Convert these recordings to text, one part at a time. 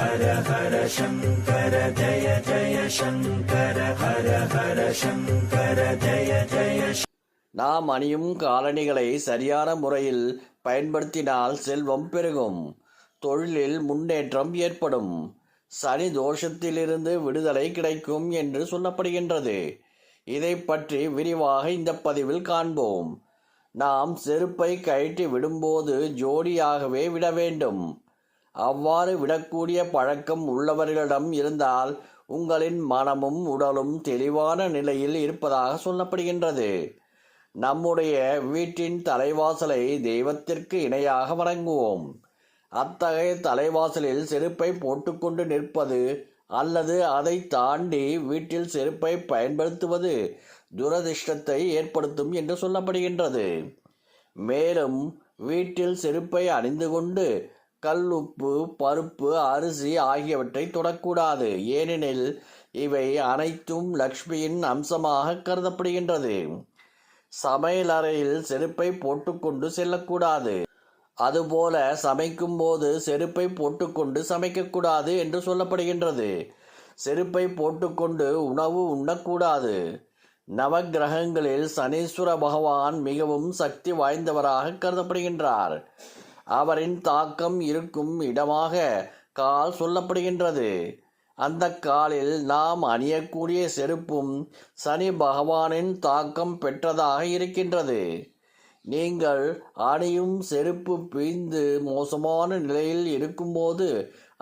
ஹர ஹர சங்கர ஜய ஜய சங்கர ஹர ஹர சங்கர ஜய ஜய நாம் அணியும் காலணிகளை சரியான முறையில் பயன்படுத்தினால் செல்வம் பெருகும். தொழிலில் முன்னேற்றம் ஏற்படும். சனி தோஷத்திலிருந்து விடுதலை கிடைக்கும் என்று சொல்லப்படுகின்றது. இதை பற்றி விரிவாக இந்த பதிவில் காண்போம். நாம் செருப்பை கழட்டி விடும்போது ஜோடியாகவே விட வேண்டும். அவ்வாறு விடக்கூடிய பழக்கம் உள்ளவர்களிடம் இருந்தால் உங்களின் மனமும் உடலும் தெளிவான நிலையில் இருப்பதாக சொல்லப்படுகின்றது. நம்முடைய வீட்டின் தலைவாசலை தெய்வத்திற்கு இணையாக வணங்குவோம். அத்தகைய தலைவாசலில் செருப்பை போட்டுக்கொண்டு நிற்பது அல்லது அதை தாண்டி வீட்டில் செருப்பை பயன்படுத்துவது துரதிர்ஷ்டத்தை ஏற்படுத்தும் என்று சொல்லப்படுகின்றது. மேலும் வீட்டில் செருப்பை அணிந்து கொண்டு கல் உப்பு பருப்பு அரிசி ஆகியவற்றை தொடக்கூடாது. ஏனெனில் இவை அனைத்தும் லக்ஷ்மியின் அம்சமாக கருதப்படுகின்றது. சமையலறையில் செருப்பை போட்டுக்கொண்டு செல்லக்கூடாது. அதுபோல சமைக்கும் போது செருப்பை போட்டுக்கொண்டு சமைக்கக்கூடாது என்று சொல்லப்படுகின்றது. செருப்பை போட்டுக்கொண்டு உணவு உண்ணக்கூடாது. நவக்கிரகங்களில் சனீஸ்வர பகவான் மிகவும் சக்தி வாய்ந்தவராக கருதப்படுகின்றார். அவரின் தாக்கம் இருக்கும் இடமாக கால் சொல்லப்படுகின்றது. அந்த காலில் நாம் அணியக்கூடிய செருப்பும் சனி பகவானின் தாக்கம் பெற்றதாக இருக்கின்றது. நீங்கள் அணியும் செருப்பு பிய்ந்து மோசமான நிலையில் இருக்கும்போது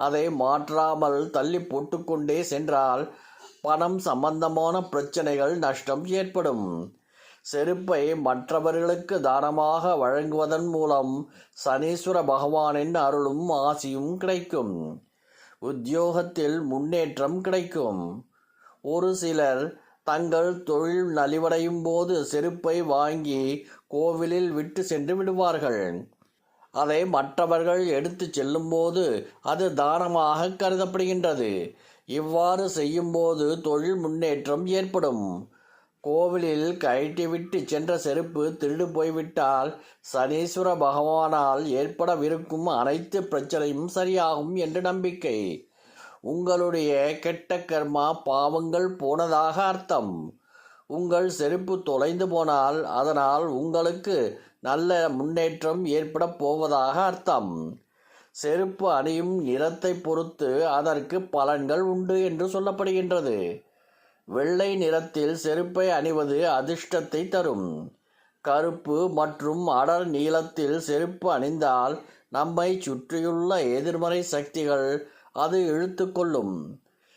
அதை மாற்றாமல் தள்ளி போட்டுக்கொண்டே சென்றால் பணம் சம்பந்தமான பிரச்சனைகள் நஷ்டம் ஏற்படும். செருப்பை மற்றவர்களுக்கு தானமாக வழங்குவதன் மூலம் சனீஸ்வர பகவானின் அருளும் ஆசியும் கிடைக்கும். உத்தியோகத்தில் முன்னேற்றம் கிடைக்கும். ஒரு சிலர் தங்கள் தொழில் நலிவடையும் போது செருப்பை வாங்கி கோவிலில் விட்டு சென்று விடுவார்கள். அதை மற்றவர்கள் எடுத்து செல்லும்போது அது தானமாக கருதப்படுகின்றது. இவ்வாறு செய்யும்போது தொழில் முன்னேற்றம் ஏற்படும். கோவிலில் கழட்டிவிட்டு சென்ற செருப்பு திருடு போய்விட்டால் சனீஸ்வர பகவானால் ஏற்படவிருக்கும் அனைத்து பிரச்சனையும் சரியாகும் என்று நம்பிக்கை. உங்களுடைய கெட்ட கர்மா பாவங்கள் போனதாக அர்த்தம். உங்கள் செருப்பு தொலைந்து போனால் அதனால் உங்களுக்கு நல்ல முன்னேற்றம் ஏற்பட போவதாக அர்த்தம். செருப்பு அணியும் நிறத்தை பொறுத்து அதற்கு பலன்கள் உண்டு என்று சொல்லப்படுகின்றது. வெள்ளை நிறத்தில் செருப்பை அணிவது அதிர்ஷ்டத்தை தரும். கருப்பு மற்றும் அடர் நீளத்தில் செருப்பு அணிந்தால் நம்மை சுற்றியுள்ள எதிர்மறை சக்திகள் அது இழுத்து கொள்ளும்.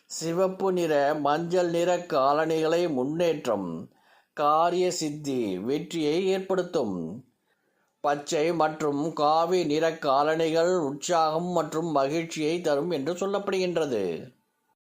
சிவப்பு நிற மஞ்சள் நிற காலணிகளை முன்னேற்றம் காரிய சித்தி வெற்றியை ஏற்படுத்தும். பச்சை மற்றும் காவி நிற காலணிகள் உற்சாகம் மற்றும் மகிழ்ச்சியை தரும் என்று சொல்லப்படுகின்றது.